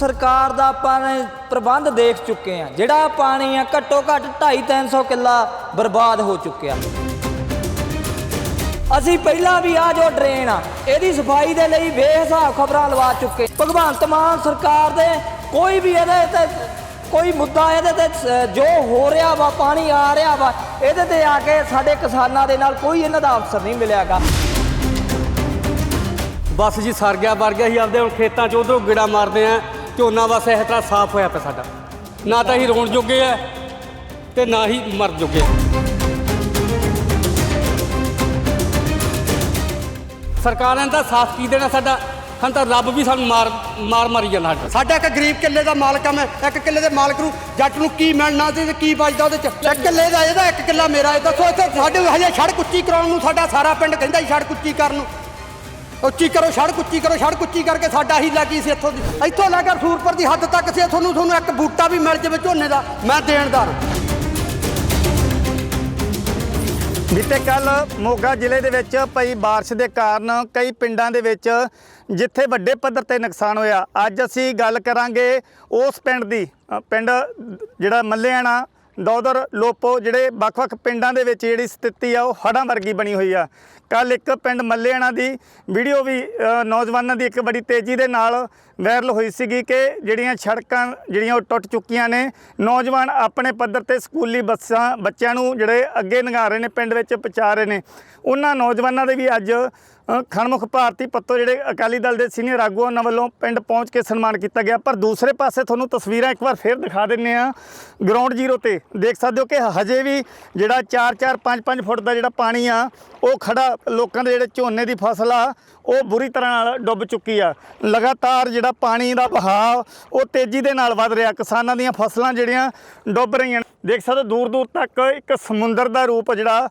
ਸਰਕਾਰ ਦਾ ਆਪਾਂ ਨੇ ਪ੍ਰਬੰਧ ਦੇਖ ਚੁੱਕੇ ਆ ਜਿਹੜਾ ਪਾਣੀ ਆ, ਘੱਟੋ ਘੱਟ 2.5 300 ਕਿੱਲਾ ਬਰਬਾਦ ਹੋ ਚੁੱਕਿਆ। ਅਸੀਂ ਪਹਿਲਾਂ ਵੀ ਆ ਜੋ ਡਰੇਨ ਆ, ਇਹਦੀ ਸਫ਼ਾਈ ਦੇ ਲਈ ਬੇਹਿਸਾਬ ਖਬਰਾਂ ਲਵਾ ਚੁੱਕੇ ਭਗਵੰਤ ਮਾਨ ਸਰਕਾਰ ਦੇ ਕੋਈ ਵੀ ਇਹਦੇ ਤੇ ਕੋਈ ਮੁੱਦਾ ਇਹਦੇ ਤੇ ਜੋ ਹੋ ਰਿਹਾ ਵਾ, ਪਾਣੀ ਆ ਰਿਹਾ ਵਾ, ਇਹਦੇ ਤੇ ਆ ਕੇ ਸਾਡੇ ਕਿਸਾਨਾਂ ਦੇ ਨਾਲ ਕੋਈ ਇਹਨਾਂ ਦਾ ਅਫਸਰ ਨਹੀਂ ਮਿਲਿਆਗਾ। ਬਸ ਜੀ, ਸਰ ਗਿਆ, ਵਰ ਗਿਆ ਸੀ, ਆਪਦੇ ਹੁਣ ਖੇਤਾਂ 'ਚ, ਉਧਰੋਂ ਗਿੜਾ ਮਾਰਦੇ ਆ। ਝੋਨਾ ਬਸ ਇਸ ਤਰ੍ਹਾਂ ਸਾਫ਼ ਹੋਇਆ ਪਿਆ ਸਾਡਾ। ਨਾ ਤਾਂ ਅਸੀਂ ਰੋਣ ਜੋਗੇ ਆ ਤੇ ਨਾ ਹੀ ਮਰ ਜੋਗੇ ਸਰਕਾਰਾਂ ਨੇ ਤਾਂ ਸਾਫ਼ ਕੀ ਦੇਣਾ ਸਾਡਾ ਹਨ ਤਾਂ ਰੱਬ ਵੀ ਸਾਨੂੰ ਮਾਰ ਮਾਰ ਮਾਰੀ ਜਾਂਦਾ ਸਾਡਾ। ਇੱਕ ਗਰੀਬ ਕਿੱਲੇ ਦਾ ਮਾਲਕ ਆ ਮੈਂ, ਇੱਕ ਕਿੱਲੇ ਦੇ ਮਾਲਕ ਨੂੰ ਜੱਟ ਨੂੰ ਕੀ ਮਿਲਣਾ ਤੇ ਕੀ ਬਚਦਾ ਉਹਦੇ ਚ। ਇੱਕ ਕਿੱਲੇ ਦਾ ਇਹਦਾ ਇੱਕ ਕਿੱਲਾ ਮੇਰਾ, ਇਹ ਦੱਸੋ ਇੱਥੇ ਸਾਡੇ ਹਜੇ ਸੜਕ ਉੱਚੀ ਕਰਾਉਣ ਨੂੰ ਸਾਡਾ ਸਾਰਾ ਪਿੰਡ ਕਹਿੰਦਾ ਸੀ ਸੜਕ ਉੱਚੀ ਕਰਨ ਨੂੰ। ਉੱਚੀ ਕਰੋ ਸੜਕ ਉੱਚੀ ਕਰੋ ਸੜਕ ਉੱਚੀ ਕਰਕੇ ਸਾਡਾ ਹੀ ਲੱਗੀ ਸੀ ਇੱਥੋਂ ਦੀ ਇੱਥੋਂ ਲੈ ਕੇ ਸੂਰਪੁਰ ਦੀ ਹੱਦ ਤੱਕ ਸੀ ਤੁਹਾਨੂੰ ਤੁਹਾਨੂੰ ਇੱਕ ਬੂਟਾ ਵੀ ਮਿਲ ਜਾਵੇ ਝੋਨੇ ਦਾ ਮੈਂ ਦੇਣਦਾਰ ਬੀਤੇ ਕੱਲ ਮੋਗਾ ਜ਼ਿਲ੍ਹੇ ਦੇ ਵਿੱਚ ਪਈ بارش ਦੇ ਕਾਰਨ ਕਈ ਪਿੰਡਾਂ ਦੇ ਵਿੱਚ ਜਿੱਥੇ ਵੱਡੇ ਪੱਧਰ ਤੇ ਨੁਕਸਾਨ ਹੋਇਆ ਅੱਜ ਅਸੀਂ ਗੱਲ ਕਰਾਂਗੇ ਉਸ ਪਿੰਡ ਦੀ ਅ, ਪਿੰਡ ਜਿਹੜਾ ਮੱਲਿਆਣਾ ਦੌਦਰ ਲੋਪੋ ਜਿਹੜੇ ਵੱਖ-ਵੱਖ ਪਿੰਡਾਂ ਦੇ ਵਿੱਚ ਜਿਹੜੀ ਸਥਿਤੀ ਆ, ਉਹ ਹੜ੍ਹਾਂ ਵਰਗੀ ਬਣੀ ਹੋਈ ਆ। ਕੱਲ ਇੱਕ ਪਿੰਡ ਮੱਲਿਆਣਾ ਦੀ ਵੀਡੀਓ ਵੀ ਨੌਜਵਾਨਾਂ ਦੀ ਇੱਕ ਬੜੀ ਤੇਜ਼ੀ ਦੇ ਨਾਲ ਵਾਇਰਲ ਹੋਈ ਸੀਗੀ ਕਿ ਜਿਹੜੀਆਂ ਸੜਕਾਂ, ਜਿਹੜੀਆਂ ਉਹ ਟੁੱਟ ਚੁੱਕੀਆਂ ਨੇ, ਨੌਜਵਾਨ ਆਪਣੇ ਪੱਧਰ ਤੇ ਸਕੂਲੀ ਬੱਸਾਂ, ਬੱਚਿਆਂ ਨੂੰ ਜਿਹੜੇ ਅੱਗੇ ਲੰਘਾ ਰਹੇ ਨੇ, ਪਿੰਡ ਵਿੱਚ ਪਹੁੰਚਾ ਰਹੇ ਨੇ। ਉਹਨਾਂ ਨੌਜਵਾਨਾਂ ਦੇ ਵੀ ਅੱਜ ਖਣਮੁਖ ਭਾਰਤੀ ਪੱਤੋ ਜਿਹੜੇ ਅਕਾਲੀ ਦਲ ਦੇ ਸੀਨੀਅਰ ਆਗੂ ਉਹਨਾਂ ਵੱਲੋਂ ਪਿੰਡ ਪਹੁੰਚ ਕੇ ਸਨਮਾਨ ਕੀਤਾ ਗਿਆ। ਪਰ ਦੂਸਰੇ ਪਾਸੇ ਤੁਹਾਨੂੰ ਤਸਵੀਰਾਂ ਇੱਕ ਵਾਰ ਫੇਰ ਦਿਖਾ ਦਿੰਨੇ ਆ। ਗਰਾਊਂਡ ਜ਼ੀਰੋ ਤੇ ਦੇਖ ਸਕਦੇ ਹੋ ਕਿ ਹਜੇ ਵੀ ਜਿਹੜਾ 4-4 5-5 ਫੁੱਟ ਦਾ ਜਿਹੜਾ ਪਾਣੀ ਆ, ਉਹ ਖੜਾ ਲੋਕਾਂ ਦੇ ਜਿਹੜੇ ਝੋਨੇ ਦੀ ਫਸਲ ਆ, ਉਹ ਬੁਰੀ ਤਰ੍ਹਾਂ ਨਾਲ ਡੁੱਬ ਚੁੱਕੀ ਆ। ਲਗਾਤਾਰ ਜਿਹੜਾ ਪਾਣੀ ਦਾ ਵਹਾਅ, ਉਹ ਤੇਜ਼ੀ ਦੇ ਨਾਲ ਵੱਧ ਰਿਹਾ। ਕਿਸਾਨਾਂ ਦੀਆਂ ਫਸਲਾਂ ਜਿਹੜੀਆਂ ਡੁੱਬ ਰਹੀਆਂ ਨੇ। ਦੇਖ ਸਕਦੇ ਹੋ, ਦੂਰ ਦੂਰ ਤੱਕ ਇੱਕ ਸਮੁੰਦਰ ਦਾ ਰੂਪ ਜਿਹੜਾ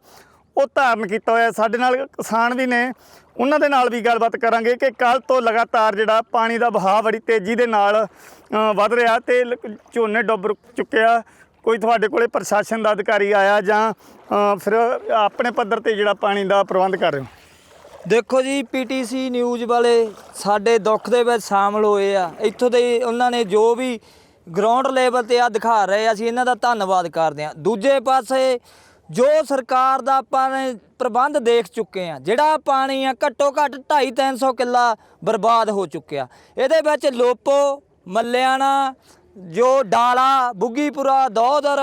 ਉਹ ਧਾਰਨ ਕੀਤਾ ਹੋਇਆ ਸਾਡੇ ਨਾਲ ਕਿਸਾਨ ਵੀ ਨੇ। ਉਹਨਾਂ ਦੇ ਨਾਲ ਵੀ ਗੱਲਬਾਤ ਕਰਾਂਗੇ ਕਿ ਕੱਲ ਤੋਂ ਲਗਾਤਾਰ ਜਿਹੜਾ ਪਾਣੀ ਦਾ ਵਹਾਅ ਬੜੀ ਤੇਜ਼ੀ ਦੇ ਨਾਲ ਵੱਧ ਰਿਹਾ ਤੇ ਝੋਨੇ ਡੁੱਬ ਰੁ- ਚੁੱਕਿਆ। ਕੋਈ ਤੁਹਾਡੇ ਕੋਲੇ ਪ੍ਰਸ਼ਾਸਨ ਦਾ ਅਧਿਕਾਰੀ ਆਇਆ ਜਾਂ ਫਿਰ ਆਪਣੇ ਪੱਧਰ ਤੇ ਜਿਹੜਾ ਪਾਣੀ ਦਾ ਪ੍ਰਬੰਧ ਕਰ ਰਹੇ ਹੋ? ਦੇਖੋ ਜੀ, ਪੀਟੀਸੀ ਨਿਊਜ਼ ਵਾਲੇ ਸਾਡੇ ਦੁੱਖ ਦੇ ਵਿੱਚ ਸ਼ਾਮਲ ਹੋਏ ਆ। ਇੱਥੋਂ ਦੇ ਉਹਨਾਂ ਨੇ ਜੋ ਵੀ ਗਰਾਊਂਡ ਲੈਵਲ ਤੇ ਆ ਦਿਖਾ ਰਹੇ ਆ, ਅਸੀਂ ਇਹਨਾਂ ਦਾ ਧੰਨਵਾਦ ਕਰਦੇ ਆ। ਦੂਜੇ ਪਾਸੇ ਜੋ ਸਰਕਾਰ ਦਾ ਆਪਾਂ ਨੇ ਪ੍ਰਬੰਧ ਦੇਖ ਚੁੱਕੇ ਆ ਜਿਹੜਾ ਪਾਣੀ ਆ ਘੱਟੋ ਘੱਟ 2.5 300 ਕਿੱਲਾ ਬਰਬਾਦ ਹੋ ਚੁੱਕਿਆ। ਇਹਦੇ ਵਿੱਚ ਲੋਪੋ, ਮੱਲਿਆਣਾ, ਜੋ ਡਾਲਾ, ਬੁੱਗੀਪੁਰਾ, ਦੋਦਰ,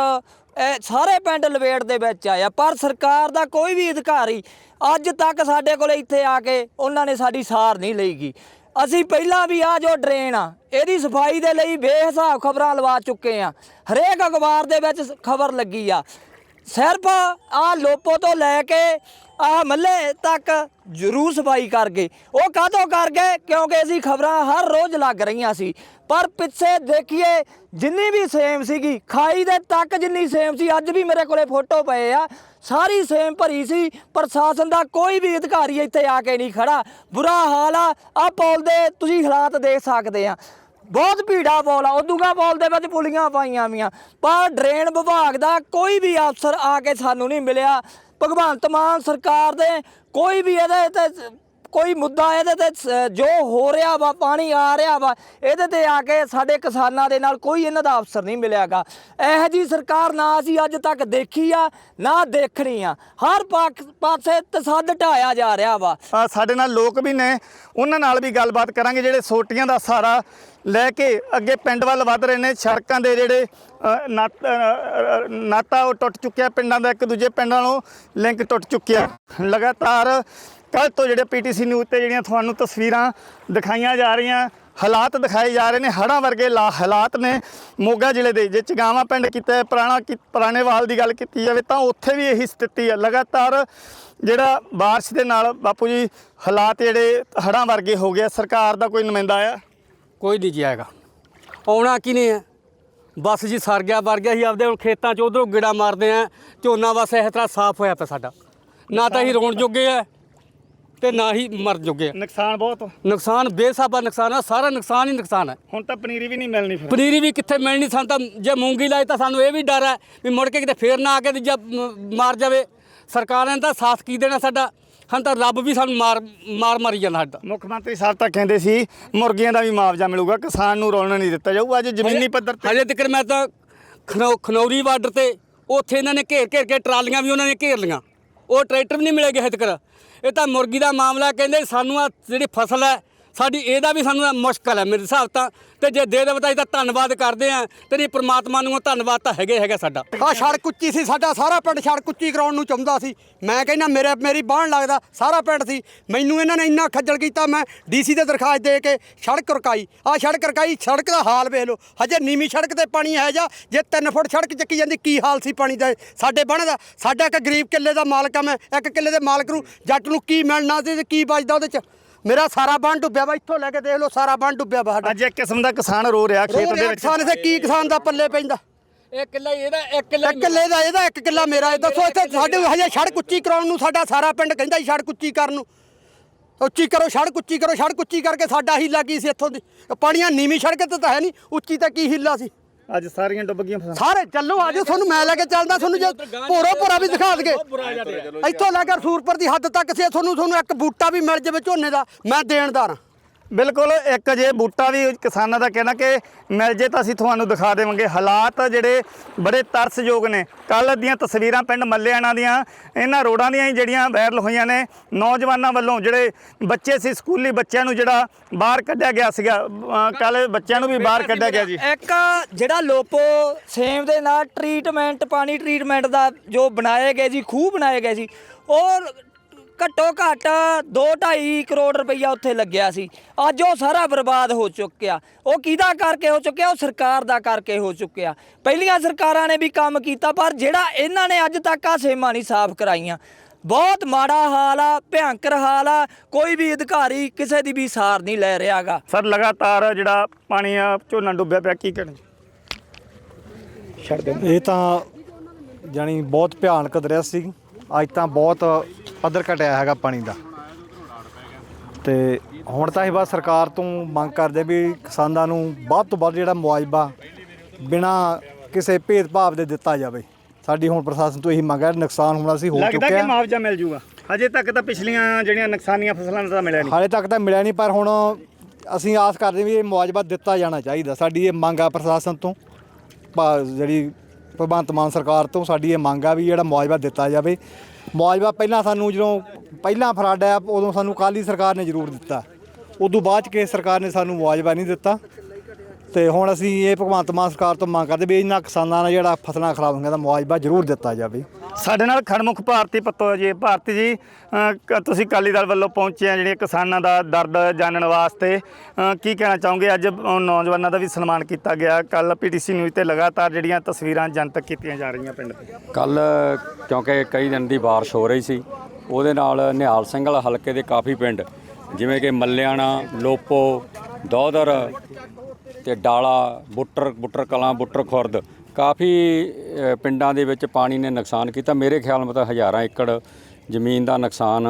ਇਹ ਸਾਰੇ ਪਿੰਡ ਲਵੇੜ ਦੇ ਵਿੱਚ ਆਇਆ ਪਰ ਸਰਕਾਰ ਦਾ ਕੋਈ ਵੀ ਅਧਿਕਾਰੀ ਅੱਜ ਤੱਕ ਸਾਡੇ ਕੋਲ ਇੱਥੇ ਆ ਕੇ ਉਹਨਾਂ ਨੇ ਸਾਡੀ ਸਾਰ ਨਹੀਂ ਲਈਗੀ। ਅਸੀਂ ਪਹਿਲਾਂ ਵੀ ਆ ਜੋ ਡਰੇਨ ਆ, ਇਹਦੀ ਸਫ਼ਾਈ ਦੇ ਲਈ ਬੇਹਿਸਾਬ ਖਬਰਾਂ ਲਵਾ ਚੁੱਕੇ ਆ ਹਰੇਕ ਅਖਬਾਰ ਦੇ ਵਿੱਚ ਖਬਰ ਲੱਗੀ ਆ। ਸਿਰਫ ਆ ਲੋਪੋ ਤੋਂ ਲੈ ਕੇ ਆ ਮੱਲੇ ਤੱਕ ਜ਼ਰੂਰ ਸਫ਼ਾਈ ਕਰ ਗਏ। ਉਹ ਕਾਹਤੋਂ ਕਰ ਗਏ? ਕਿਉਂਕਿ ਅਸੀਂ ਖਬਰਾਂ ਹਰ ਰੋਜ਼ ਲੱਗ ਰਹੀਆਂ ਸੀ। ਪਰ ਪਿੱਛੇ ਦੇਖੀਏ, ਜਿੰਨੀ ਵੀ ਸੇਮ ਸੀਗੀ, ਖਾਈ ਦੇ ਤੱਕ ਜਿੰਨੀ ਸੇਮ ਸੀ, ਅੱਜ ਵੀ ਮੇਰੇ ਕੋਲੇ ਫੋਟੋ ਪਏ ਆ। ਸਾਰੀ ਸੇਮ ਭਰੀ ਸੀ, ਪ੍ਰਸ਼ਾਸਨ ਦਾ ਕੋਈ ਵੀ ਅਧਿਕਾਰੀ ਇੱਥੇ ਆ ਕੇ ਨਹੀਂ ਖੜਾ। ਬੁਰਾ ਹਾਲ ਆ ਆ ਪੌਲ ਦੇ ਤੁਸੀਂ ਹਾਲਾਤ ਦੇਖ ਸਕਦੇ ਆ। ਬਹੁਤ ਭੀੜਾ ਪੌਲ ਆ ਉਦੂਗਾ ਪੌਲ ਦੇ ਵਿੱਚ ਪੁਲੀਆਂ ਪਾਈਆਂ ਵੀਆਂ। ਪਰ ਡਰੇਨ ਵਿਭਾਗ ਦਾ ਕੋਈ ਵੀ ਅਫਸਰ ਆ ਕੇ ਸਾਨੂੰ ਨਹੀਂ ਮਿਲਿਆ। ਭਗਵੰਤ ਮਾਨ ਸਰਕਾਰ ਦੇ ਕੋਈ ਵੀ ਇਹਦੇ ਤੇ ਕੋਈ ਮੁੱਦਾ ਇਹਦੇ ਤੇ ਸ- ਜੋ ਹੋ ਰਿਹਾ ਵਾ ਪਾਣੀ ਆ ਰਿਹਾ ਵਾ ਇਹਦੇ ਤੇ ਆ ਕੇ ਸਾਡੇ ਕਿਸਾਨਾਂ ਦੇ ਨਾਲ ਕੋਈ ਇਹਨਾਂ ਦਾ ਅਫਸਰ ਨਹੀਂ ਮਿਲਿਆਗਾ। ਇਹੋ ਜੀ ਸਰਕਾਰ ਨਾ ਅਸੀਂ ਅੱਜ ਤੱਕ ਦੇਖੀ ਆ ਨਾ ਦੇਖਣੀ ਆ। ਹਰ ਪਾਕ- ਪਾਸੇ ਤਸੱਦ ਢਾਇਆ ਜਾ ਰਿਹਾ ਵਾ। ਆ ਸਾਡੇ ਨਾਲ ਲੋਕ ਵੀ ਨੇ ਉਹਨਾਂ ਨਾਲ ਵੀ ਗੱਲਬਾਤ ਕਰਾਂਗੇ ਜਿਹੜੇ ਸੋਟੀਆਂ ਦਾ ਸਹਾਰਾ ਲੈ ਕੇ ਅੱਗੇ ਪਿੰਡ ਵੱਲ ਵੱਧ ਰਹੇ ਨੇ ਸੜਕਾਂ ਦੇ ਜਿਹੜੇ ਅ, ਨੱਤ- ਅ, ਅ, ਨਾਤਾ ਉਹ ਟੁੱਟ ਚੁੱਕਿਆ ਪਿੰਡਾਂ ਦਾ ਇੱਕ ਦੂਜੇ ਪਿੰਡਾਂ ਨਾਲੋਂ ਲਿੰਕ ਟੁੱਟ ਚੁੱਕਿਆ। ਲਗਾਤਾਰ ਕੱਲ ਤੋਂ ਜਿਹੜੇ ਪੀਟੀਸੀ ਨਿਊਜ਼ ਤੇ ਜਿਹੜੀਆਂ ਤੁਹਾਨੂੰ ਤਸਵੀਰਾਂ ਦਿਖਾਈਆਂ ਜਾ ਰਹੀਆਂ, ਹਾਲਾਤ ਦਿਖਾਏ ਜਾ ਰਹੇ ਨੇ, ਹੜ੍ਹਾਂ ਵਰਗੇ ਲਾ- ਹਾਲਾਤ ਨੇ ਮੋਗਾ ਜ਼ਿਲ੍ਹੇ ਦੇ, ਜੇ ਚਗਾਵਾਂ ਪਿੰਡ ਕੀਤਾ, ਪੁਰਾਣਾ ਕੀ- ਪੁਰਾਣੇਵਾਲ ਦੀ ਗੱਲ ਕੀਤੀ ਜਾਵੇ ਤਾਂ ਉੱਥੇ ਵੀ ਇਹੀ ਸਥਿਤੀ ਹੈ। ਲਗਾਤਾਰ ਜਿਹੜਾ ਬਾਰਿਸ਼ ਦੇ ਨਾਲ ਬਾਪੂ ਜੀ ਹਾਲਾਤ ਜਿਹੜੇ ਹੜ੍ਹਾਂ ਵਰਗੇ ਹੋ ਗਏ ਸਰਕਾਰ ਦਾ ਕੋਈ ਨੁਮਾਇੰਦਾ ਆਇਆ ਕੋਈ ਨਹੀਂ ਜੀ ਆਏਗਾ। ਆਉਣਾ ਕਿਨੇ ਹੈ ਬਸ ਜੀ ਸਰ ਗਿਆ, ਵਰ ਗਿਆ ਸੀ ਆਪਦੇ ਹੁਣ ਖੇਤਾਂ 'ਚ ਉਧਰੋਂ ਗਿੜਾ ਮਾਰਦੇ ਆ, ਝੋਨਾ ਬਸ ਇਸ ਤਰ੍ਹਾਂ ਸਾਫ਼ ਹੋਇਆ ਪਿਆ ਸਾਡਾ। ਨਾ ਤਾਂ ਅਸੀਂ ਰੋਣ ਜੋਗੇ ਆ ਤੇ ਨਾ ਹੀ ਮਰ ਜੋਗੇ। ਆ ਨੁਕਸਾਨ ਬਹੁਤ। ਨੁਕਸਾਨ ਬੇਸਾਬਾ ਨੁਕਸਾਨ ਆ ਸਾਰਾ ਨੁਕਸਾਨ ਹੀ ਨੁਕਸਾਨ ਹੈ ਹੁਣ ਤਾਂ ਪਨੀਰੀ ਵੀ ਨਹੀਂ ਮਿਲਣੀ ਫਿਰ। ਪਨੀਰੀ ਵੀ ਕਿੱਥੇ ਮਿਲਣੀ ਸਾਨੂੰ ਤਾਂ ਜੇ ਮੂੰਗੀ ਲਾਏ ਤਾਂ ਸਾਨੂੰ ਇਹ ਵੀ ਡਰ ਹੈ ਵੀ ਮੁੜ ਕੇ ਕਿਤੇ ਫੇਰ ਨਾ ਆ ਕੇ ਦੂਜਾ ਮ- ਮਾਰ ਜਾਵੇ। ਸਰਕਾਰਾਂ ਨੇ ਤਾਂ ਸਾਥ ਕੀ ਦੇਣਾ ਸਾਡਾ? ਹਾਂ ਤਾਂ ਰੱਬ ਵੀ ਸਾਨੂੰ ਮਾਰ ਮਾਰ ਮਾਰੀ ਜਾਂਦਾ ਸਾਡਾ। ਮੁੱਖ ਮੰਤਰੀ ਸਾਹਿਬ ਤਾਂ ਕਹਿੰਦੇ ਸੀ ਮੁਰਗੀਆਂ ਦਾ ਵੀ ਮੁਆਵਜ਼ਾ ਮਿਲੂਗਾ ਕਿਸਾਨ ਨੂੰ ਰੋਲਣ ਨਹੀਂ ਦਿੱਤਾ ਜਾਊਗਾ ਅੱਜ ਜ਼ਮੀਨੀ ਪੱਧਰ ਤੇ ਹਜੇ ਤੱਕ ਮੈਂ ਤਾਂ ਖਨੌ- ਖਨੌਰੀ ਬਾਰਡਰ ਤੇ ਉੱਥੇ ਇਹਨਾਂ ਨੇ ਘੇਰ ਘੇਰ ਕੇ ਟਰਾਲੀਆਂ ਵੀ ਉਹਨਾਂ ਨੇ ਘੇਰ ਲੀਆਂ ਉਹ ਟਰੈਕਟਰ ਵੀ ਨਹੀਂ ਮਿਲੇਗੇ ਹਜੇ ਤੱਕ। ਇਹ ਤਾਂ ਮੁਰਗੀ ਦਾ ਮਾਮਲਾ ਕਹਿੰਦੇ ਸਾਨੂੰ ਆ ਜਿਹੜੀ ਫਸਲ ਹੈ ਸਾਡੀ ਇਹਦਾ ਵੀ ਸਾਨੂੰ ਮੁਸ਼ਕਲ ਹੈ ਮੇਰੇ ਹਿਸਾਬ ਤਾਂ। ਤੇ ਜੇ ਦੇ ਦੇਵਤਾ ਜੀ ਤਾਂ ਧੰਨਵਾਦ ਕਰਦੇ ਆ, ਤੇ ਨਹੀਂ ਪ੍ਰਮਾਤਮਾ ਨੂੰ ਧੰਨਵਾਦ ਤਾਂ ਹੈਗੇ ਹੈਗਾ ਸਾਡਾ। ਆ ਸੜਕ ਉੱਚੀ ਸੀ, ਸਾਡਾ ਸਾਰਾ ਪਿੰਡ ਸੜਕ ਉੱਚੀ ਕਰਾਉਣ ਨੂੰ ਚਾਹੁੰਦਾ ਸੀ। ਮੈਂ ਕਹਿੰਦਾ, ਮੇਰੇ, ਮੇਰੀ ਬਾਹਣ ਲੱਗਦਾ, ਸਾਰਾ ਪਿੰਡ ਸੀ। ਮੈਨੂੰ ਇਹਨਾਂ ਨੇ ਇੰਨਾ ਖੱਜਲ ਕੀਤਾ, ਮੈਂ ਡੀਸੀ ਤੇ ਦਰਖਾਸਤ ਦੇ ਕੇ ਸੜਕ ਰਕਾਈ। ਆ ਸੜਕ ਰਕਾਈ, ਸੜਕ ਦਾ ਹਾਲ ਵੇਖ ਲਓ। ਹਜੇ ਨੀਵੀਂ ਸੜਕ ਤੇ ਪਾਣੀ ਹੈ ਜਾ ਜੇ 3 ਫੁੱਟ ਸੜਕ ਚੱਕੀ ਜਾਂਦੀ, ਕੀ ਹਾਲ ਸੀ ਪਾਣੀ ਦਾ? ਸਾਡੇ ਬਣ ਦਾ ਸਾਡਾ ਇੱਕ ਗਰੀਬ ਕਿੱਲੇ ਦਾ ਮਾਲਕ ਆ ਮੈਂ, ਇੱਕ ਕਿੱਲੇ ਦੇ ਮਾਲਕ ਨੂੰ ਜੱਟ ਨੂੰ ਕੀ ਮਿਲਣਾ ਸੀ ਤੇ ਕੀ ਬਚਦਾ ਉਹਦੇ ਚ? ਮੇਰਾ ਸਾਰਾ ਬੰਨ ਡੁੱਬਿਆ ਵਾ ਇੱਥੋਂ ਲੈ ਕੇ ਦੇਖ ਲਓ ਸਾਰਾ ਬੰਨ ਡੁੱਬਿਆ ਵਾ ਸਾਡਾ। ਅੱਜ ਇੱਕ ਕਿਸਮ ਦਾ ਕਿਸਾਨ ਰੋ ਰਿਹਾ ਖੇਤ ਦੇ ਵਿੱਚ। ਕਿਸਾਨ ਤੇ ਕੀ ਕਿਸਾਨ ਦਾ ਪੱਲੇ ਪੈਂਦਾ? ਇਹ ਕਿੱਲਾ ਹੀ ਇਹਦਾ ਇੱਕ ਕਿੱਲਾ ਇੱਕ ਕਿੱਲੇ ਦਾ ਇਹਦਾ ਇੱਕ ਕਿੱਲਾ ਮੇਰਾ ਇਹ ਦੱਸੋ ਇੱਥੇ ਸਾਡੇ ਹਜੇ ਸੜਕ ਉੱਚੀ ਕਰਾਉਣ ਨੂੰ ਸਾਡਾ ਸਾਰਾ ਪਿੰਡ ਕਹਿੰਦਾ ਸੀ ਸੜਕ ਉੱਚੀ ਕਰਨ ਨੂੰ। ਉੱਚੀ ਕਰੋ ਸੜਕ ਉੱਚੀ ਕਰੋ ਸੜਕ ਉੱਚੀ ਕਰਕੇ ਸਾਡਾ ਹੀਲਾ ਕੀ ਸੀ ਇੱਥੋਂ ਦੀ? ਪਾਣੀਆਂ ਨੀਵੀਂ ਸੜਕ ਤੇ ਤਾਂ ਹੈ ਨਹੀਂ ਉੱਚੀ ਤਾਂ ਕੀ ਹੀਲਾ ਸੀ? ਅੱਜ ਸਾਰੀਆਂ ਡੁੱਬ ਗਈਆਂ ਫਸਲਾਂ। ਸਾਰੇ ਚੱਲੋ ਅੱਜ ਤੁਹਾਨੂੰ ਮੈਂ ਲੈ ਕੇ ਚੱਲਦਾ, ਤੁਹਾਨੂੰ ਜੇ ਭੋਰੋ ਭੋਰਾ ਵੀ ਦਿਖਾ ਦਗੇ ਇੱਥੋਂ ਲੈ ਕੇ ਸੂਰਪੁਰ ਦੀ ਹੱਦ ਤੱਕ ਸੀ, ਤੁਹਾਨੂੰ ਤੁਹਾਨੂੰ ਇੱਕ ਬੂਟਾ ਵੀ ਮਿਲ ਜਾਵੇ ਝੋਨੇ ਦਾ, ਮੈਂ ਦੇਣਦਾਰ ਹਾਂ। ਬਿਲਕੁਲ ਇੱਕ ਜੇ ਬੂਟਾ ਵੀ ਕਿਸਾਨਾਂ ਦਾ ਕਹਿਣਾ ਕਿ ਮਿਲ ਜੇ ਤਾਂ ਅਸੀਂ ਤੁਹਾਨੂੰ ਦਿਖਾ ਦੇਵਾਂਗੇ। ਹਾਲਾਤ ਜਿਹੜੇ ਬੜੇ ਤਰਸਯੋਗ ਨੇ। ਕੱਲ ਦੀਆਂ ਤਸਵੀਰਾਂ ਪਿੰਡ ਮੱਲਿਆਣਾ ਦੀਆਂ ਇਹਨਾਂ ਰੋਡਾਂ ਦੀਆਂ ਹੀ ਜਿਹੜੀਆਂ ਵਾਇਰਲ ਹੋਈਆਂ ਨੇ। ਨੌਜਵਾਨਾਂ ਵੱਲੋਂ ਜਿਹੜੇ ਬੱਚੇ ਸੀ ਸਕੂਲੀ ਬੱਚਿਆਂ ਨੂੰ ਜਿਹੜਾ ਬਾਹਰ ਕੱਢਿਆ ਗਿਆ ਸੀਗਾ। ਕੱਲ ਬੱਚਿਆਂ ਨੂੰ ਵੀ ਬਾਹਰ ਕੱਢਿਆ ਗਿਆ ਜੀ। ਇੱਕ ਜਿਹੜਾ ਲੋਪੋ ਸੇਮ ਦੇ ਨਾਲ ਟ੍ਰੀਟਮੈਂਟ ਪਾਣੀ ਟ੍ਰੀਟਮੈਂਟ ਦਾ ਜੋ ਬਣਾਏ ਗਏ ਜੀ ਖੂਹ ਬਣਾਏ ਗਏ ਸੀ ਉਹ ਘੱਟੋ ਘੱਟ 2.5 ਕਰੋੜ ਰੁਪਈਆ ਉੱਥੇ ਲੱਗਿਆ ਸੀ। ਅੱਜ ਉਹ ਸਾਰਾ ਬਰਬਾਦ ਹੋ ਚੁੱਕਿਆ। ਉਹ ਕਿਹਦਾ ਕਰਕੇ ਹੋ ਚੁੱਕਿਆ? ਉਹ ਸਰਕਾਰ ਦਾ ਕਰਕੇ ਹੋ ਚੁੱਕਿਆ। ਪਹਿਲੀਆਂ ਸਰਕਾਰਾਂ ਨੇ ਵੀ ਕੰਮ ਕੀਤਾ ਪਰ ਜਿਹੜਾ ਇਹਨਾਂ ਨੇ ਅੱਜ ਤੱਕ ਆ ਸੇਮਾਂ ਨਹੀਂ ਸਾਫ਼ ਕਰਾਈਆਂ। ਬਹੁਤ ਮਾੜਾ ਹਾਲ ਆ ਭਿਆਨਕ ਹਾਲ ਆ ਕੋਈ ਵੀ ਅਧਿਕਾਰੀ ਕਿਸੇ ਦੀ ਵੀ ਸਾਰ ਨਹੀਂ ਲੈ ਰਿਹਾਗਾ। ਸਰ ਲਗਾਤਾਰ ਜਿਹੜਾ ਪਾਣੀ ਆ ਝੋਨਾ ਡੁੱਬਿਆ ਪਿਆ ਕੀ ਕਹਿਣਾ ਛੱਡ ਦੇ ਇਹ ਤਾਂ ਜਾਣੀ ਬਹੁਤ ਭਿਆਨਕ ਦਰਿਆ ਸੀ। ਅੱਜ ਤਾਂ ਬਹੁਤ ਪੱਧਰ ਘਟਿਆ ਹੈਗਾ ਪਾਣੀ ਦਾ। ਤੇ ਹੁਣ ਤਾਂ ਅਸੀਂ ਬਸ ਸਰਕਾਰ ਤੋਂ ਮੰਗ ਕਰਦੇ ਵੀ ਕਿਸਾਨਾਂ ਨੂੰ ਵੱਧ ਤੋਂ ਵੱਧ ਜਿਹੜਾ ਮੁਆਵਜ਼ਾ ਬਿਨਾ ਕਿਸੇ ਭੇਦਭਾਵ ਦੇ ਦਿੱਤਾ ਜਾਵੇ। ਸਾਡੀ ਹੁਣ ਪ੍ਰਸ਼ਾਸਨ ਤੋਂ ਇਹੀ ਮੰਗ ਹੈ ਨੁਕਸਾਨ ਹੋਣਾ ਸੀ ਹੋ ਲੱਗਦਾ ਕਿ ਚੁੱਕਿਆ ਮੁਆਵਜ਼ਾ ਮਿਲ ਜੂਗਾ। ਹਜੇ ਤੱਕ ਤਾਂ ਪਿਛਲੀਆਂ ਜਿਹੜੀਆਂ ਨੁਕਸਾਨੀਆਂ ਫਸਲਾਂ ਦਾ ਤਾਂ ਮਿਲਿਆ ਨਹੀਂ। ਹਾਲੇ ਤੱਕ ਤਾਂ ਮਿਲਿਆ ਨਹੀਂ ਪਰ ਹੁਣ ਅਸੀਂ ਆਸ ਕਰਦੇ ਵੀ ਇਹ ਮੁਆਵਜ਼ਾ ਦਿੱਤਾ ਜਾਣਾ ਚਾਹੀਦਾ। ਸਾਡੀ ਇਹ ਮੰਗ ਆ ਪ੍ਰਸ਼ਾਸਨ ਤੋਂ। ਜਿਹੜੀ ਭਗਵੰਤ ਮਾਨ ਸਰਕਾਰ ਤੋਂ ਸਾਡੀ ਇਹ ਮੰਗ ਆ ਵੀ ਜਿਹੜਾ ਮੁਆਵਜ਼ਾ ਦਿੱਤਾ ਜਾਵੇ। ਮੁਆਵਜ਼ਾ ਪਹਿਲਾਂ ਸਾਨੂੰ ਜਦੋਂ ਪਹਿਲਾਂ ਫਰਾਡ ਆ ਉਦੋਂ ਸਾਨੂੰ ਕਾਲੀ ਸਰਕਾਰ ਨੇ ਜ਼ਰੂਰ ਦਿੱਤਾ। ਉਦੋਂ ਬਾਅਦ ਚ ਕਿਸੇ ਸਰਕਾਰ ਨੇ ਸਾਨੂੰ ਮੁਆਵਜ਼ਾ ਨਹੀਂ ਦਿੱਤਾ। ਤੇ ਹੁਣ ਅਸੀਂ ਇਹ ਭਗਵੰਤ ਮਾਨ ਸਰਕਾਰ ਤੋਂ ਮੰਗ ਕਰਦੇ ਵੀ ਇਹਨਾਂ ਕਿਸਾਨਾਂ ਨਾਲ ਜਿਹੜਾ ਫਸਲਾਂ ਖਰਾਬ ਹੋਈਆਂ ਦਾ ਮੁਆਵਜ਼ਾ ਜ਼ਰੂਰ ਦਿੱਤਾ ਜਾਵੇ। ਸਾਡੇ ਨਾਲ ਖੜਮੁਖ ਭਾਰਤੀ ਪੱਤੋ ਜੀ। ਭਾਰਤੀ ਜੀ ਅਹ, ਕ- ਤੁਸੀਂ ਅਕਾਲੀ ਦਲ ਵੱਲੋਂ ਪਹੁੰਚੇ ਆ ਜਿਹੜੇ ਕਿਸਾਨਾਂ ਦਾ ਦਰਦ ਜਾਣਨ ਵਾਸਤੇ। ਅਹ, ਕੀ ਕਹਿਣਾ ਚਾਹੋਗੇ? ਅੱਜ ਅਹ, ਨੌਜਵਾਨਾਂ ਦਾ ਵੀ ਸਨਮਾਨ ਕੀਤਾ ਗਿਆ। ਕੱਲ ਪੀਟੀਸੀ ਨਿਊਜ਼ ਤੇ ਲਗਾਤਾਰ ਜਿਹੜੀਆਂ ਤਸਵੀਰਾਂ ਜਨਤਕ ਕੀਤੀਆਂ ਜਾ ਰਹੀਆਂ ਪਿੰਡ 'ਤੇ ਕੱਲ ਕਿਉਂਕਿ ਕਈ ਦਿਨ ਦੀ ਬਾਰਿਸ਼ ਹੋ ਰਹੀ ਸੀ ਉਹਦੇ ਨਾਲ ਨਿਹਾਲ ਸਿੰਘ ਵਾਲਾ ਹਲਕੇ ਦੇ ਕਾਫੀ ਪਿੰਡ ਜਿਵੇਂ ਕਿ ਮੱਲਿਆਣਾ ਲੋਪੋ ਦੋਦਰ ਤੇ ਡਾਲਾ ਬੁੱਟਰ ਬੁੱਟਰ ਕਲਾਂ ਬੁੱਟਰ ਖੁਰਦ ਕਾਫੀ ਪਿੰਡਾਂ ਦੇ ਵਿੱਚ ਪਾਣੀ ਨੇ ਨੁਕਸਾਨ ਕੀਤਾ। ਮੇਰੇ ਖਿਆਲ ਮਤਲਬ ਹਜ਼ਾਰਾਂ ਏਕੜ ਜ਼ਮੀਨ ਦਾ ਨੁਕਸਾਨ